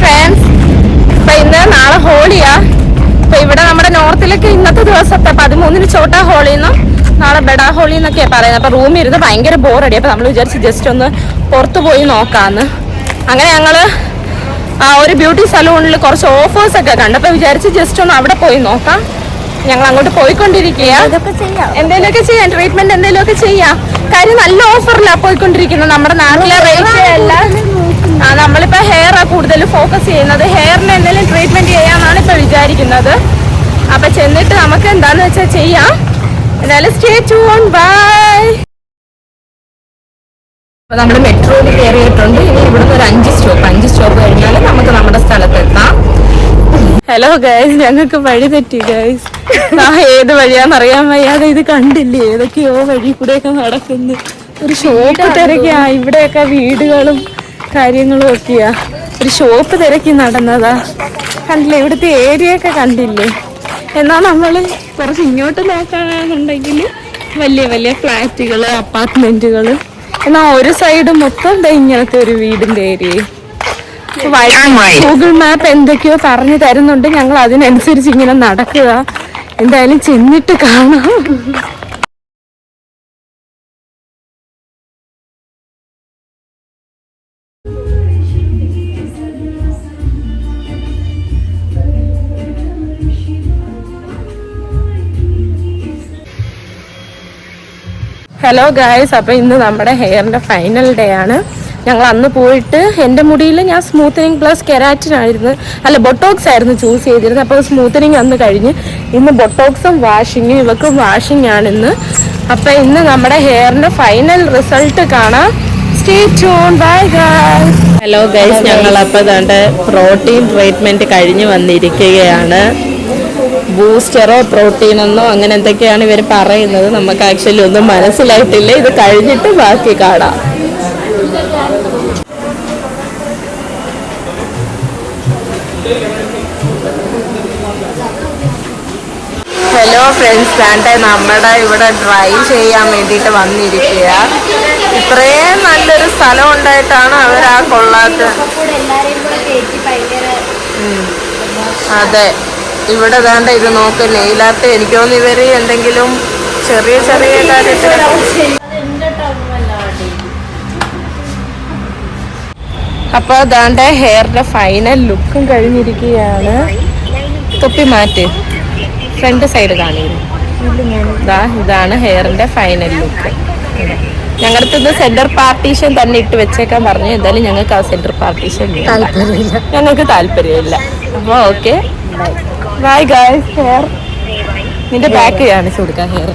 Friends അപ്പൊ ഇന്ന് നാളെ ഹോളിയാ. അപ്പൊ ഇവിടെ നമ്മുടെ നോർത്തിലൊക്കെ ഇന്നത്തെ ദിവസത്തെ പതിമൂന്നിന് ചോട്ടാ ഹോളി എന്നും നാളെ ബെഡാ ഹോളി എന്നൊക്കെയാ പറയുന്നത്. അപ്പൊ റൂമിൽ ഇരുന്ന് ഭയങ്കര ബോറടി അപ്പൊ നമ്മൾ വിചാരിച്ച് ജസ്റ്റ് ഒന്ന് പുറത്തു പോയി നോക്കാന്ന്. അങ്ങനെ ഞങ്ങൾ ആ ഒരു ബ്യൂട്ടി സലൂണിൽ കുറച്ച് ഓഫേഴ്സ് ഒക്കെ കണ്ടപ്പോ അപ്പൊ വിചാരിച്ച് ജസ്റ്റ് ഒന്ന് അവിടെ പോയി നോക്കാം. ഞങ്ങൾ അങ്ങോട്ട് പോയിക്കൊണ്ടിരിക്കുക എന്തെങ്കിലുമൊക്കെ ചെയ്യാം. ട്രീറ്റ്മെന്റ് എന്തെങ്കിലുമൊക്കെ ചെയ്യാം. കാര്യം നല്ല ഓഫറിലാ പോയിക്കൊണ്ടിരിക്കുന്നത്. നമ്മുടെ നാട്ടിലെ റേറ്റ് അല്ല നമ്മളിപ്പോ ഹെയർ കൂടുതൽ ഫോക്കസ് ചെയ്യുന്നത് ഹെയറിന് എന്തെങ്കിലും ട്രീറ്റ്മെന്റ് ചെയ്യാന്നാണ് ഇപ്പൊ വിചാരിക്കുന്നത്. അപ്പൊ ചെന്നിട്ട് നമുക്ക് എന്താന്ന് വെച്ചാൽ ചെയ്യാം. എന്തായാലും സ്റ്റേ ട്യൂൺ ബൈ അപ്പൊ നമ്മൾ മെട്രോയിൽ കയറിയിട്ടുണ്ട് ഇനി ഇവിടുന്ന് ഒരു അഞ്ച് സ്റ്റോപ്പ് അഞ്ച് സ്റ്റോപ്പ് കഴിഞ്ഞാൽ നമുക്ക് നമ്മുടെ സ്ഥലത്ത് എത്താം. ഹലോ ഗൈസ് ഞങ്ങൾക്ക് വഴി തെറ്റി ഗൈസ് ആ ഏത് വഴിയാന്ന് അറിയാൻ വയ്യാതെ ഇത് കണ്ടില്ലേ? ഏതൊക്കെയോ വഴി കൂടെയൊക്കെ നടക്കുന്നു. ഒരു ഷോപ്പ് തിരക്കിയാ ഇവിടെയൊക്കെ വീടുകളും കാര്യങ്ങളും ഒക്കെയാ. ഒരു ഷോപ്പ് തിരക്കി നടന്നതാ. കണ്ടില്ലേ ഇവിടുത്തെ ഏരിയ ഒക്കെ കണ്ടില്ലേ? എന്നാ നമ്മൾ കുറച്ച് ഇങ്ങോട്ട് നോക്കുകയാണെന്നുണ്ടെങ്കിൽ വലിയ വലിയ ഫ്ലാറ്റുകൾ അപ്പാർട്ട്മെന്റുകൾ എന്നാ ഒരു സൈഡ് മൊത്തം ഇങ്ങനത്തെ ഒരു വീടിന്റെ ഏരിയ ഗൂഗിൾ മാപ്പ് എന്തൊക്കെയോ പറഞ്ഞു തരുന്നുണ്ട്. ഞങ്ങൾ അതിനനുസരിച്ച് ഇങ്ങനെ നടക്കുക. എന്തായാലും ചെന്നിട്ട് കാണാം. ഹലോ ഗായ്സ് അപ്പോൾ ഇന്ന് നമ്മുടെ ഹെയറിന്റെ ഫൈനൽ ഡേ ആണ്. ഞങ്ങൾ അന്ന് പോയിട്ട് എന്റെ മുടിയിൽ ഞാൻ സ്മൂത്തനിങ് പ്ലസ് കെരാറ്റിൻ ആയിരുന്നു. അല്ല ബൊട്ടോക്സ് ആയിരുന്നു ചൂസ് ചെയ്തിരുന്നത്. അപ്പോൾ സ്മൂത്തനിങ് അന്ന് കഴിഞ്ഞ് ഇന്ന് ബൊട്ടോക്സും വാഷിങ്ങും ഇവക്കും വാഷിംഗ് ആണ് ഇന്ന്. അപ്പൊ ഇന്ന് നമ്മുടെ ഹെയറിന്റെ ഫൈനൽ റിസൾട്ട് കാണാം. Stay tune bye hello guys ഞങ്ങൾ അപ്പോൾ പ്രോട്ടീൻ ട്രീറ്റ്മെന്റ് കഴിഞ്ഞ് വന്നിരിക്കുകയാണ്. ബൂസ്റ്ററോ പ്രോട്ടീനെന്നോ അങ്ങനെ എന്തൊക്കെയാണ് ഇവർ പറയുന്നത്? നമുക്ക് ആക്ച്വലി ഒന്നും മനസ്സിലായിട്ടില്ല. ഇത് കഴിഞ്ഞിട്ട് ബാക്കി കാണാം. ഹലോ ഫ്രണ്ട്സ് വേണ്ട നമ്മുടെ ഇവിടെ ഡ്രൈവ് ചെയ്യാൻ വേണ്ടിയിട്ട് വന്നിരിക്കുക. ഇത്രയും നല്ലൊരു സ്ഥലം ഉണ്ടായിട്ടാണ് അവർ ആ കൊള്ളാത്ത അതെ. ഇവിടെ വേണ്ട ഇത് നോക്ക് നെയിലാർട്ട് എനിക്ക് തോന്നുന്നു ഇവർ എന്തെങ്കിലും ചെറിയ ചെറിയ കാര്യത്തിൽ അപ്പൊ അതാണ്ട് ഹെയറിന്റെ ഫൈനൽ ലുക്കും കഴിഞ്ഞിരിക്കുകയാണ്. തൊപ്പി മാറ്റ്. ഫ്രണ്ട് സൈഡ് കാണിയിരുന്നു ദാ ഇതാണ് ഹെയറിന്റെ ഫൈനൽ ലുക്ക്. ഞങ്ങളുടെ അടുത്ത് സെന്റർ പാർട്ടീഷൻ തന്നെ ഇട്ട് വെച്ചേക്കാൻ പറഞ്ഞു. എന്തായാലും ഞങ്ങൾക്ക് ആ സെന്റർ പാർട്ടീഷൻ ഞങ്ങൾക്ക് താല്പര്യമില്ല. അപ്പൊ ഓക്കെ. ബൈ ഗായ്സ് ഹെയർ നിന്റെ ബാക്ക് കാണിച്ചു കൊടുക്കാം ഹെയർ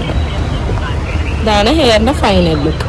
ഇതാണ് ഹെയറിന്റെ ഫൈനൽ ലുക്ക്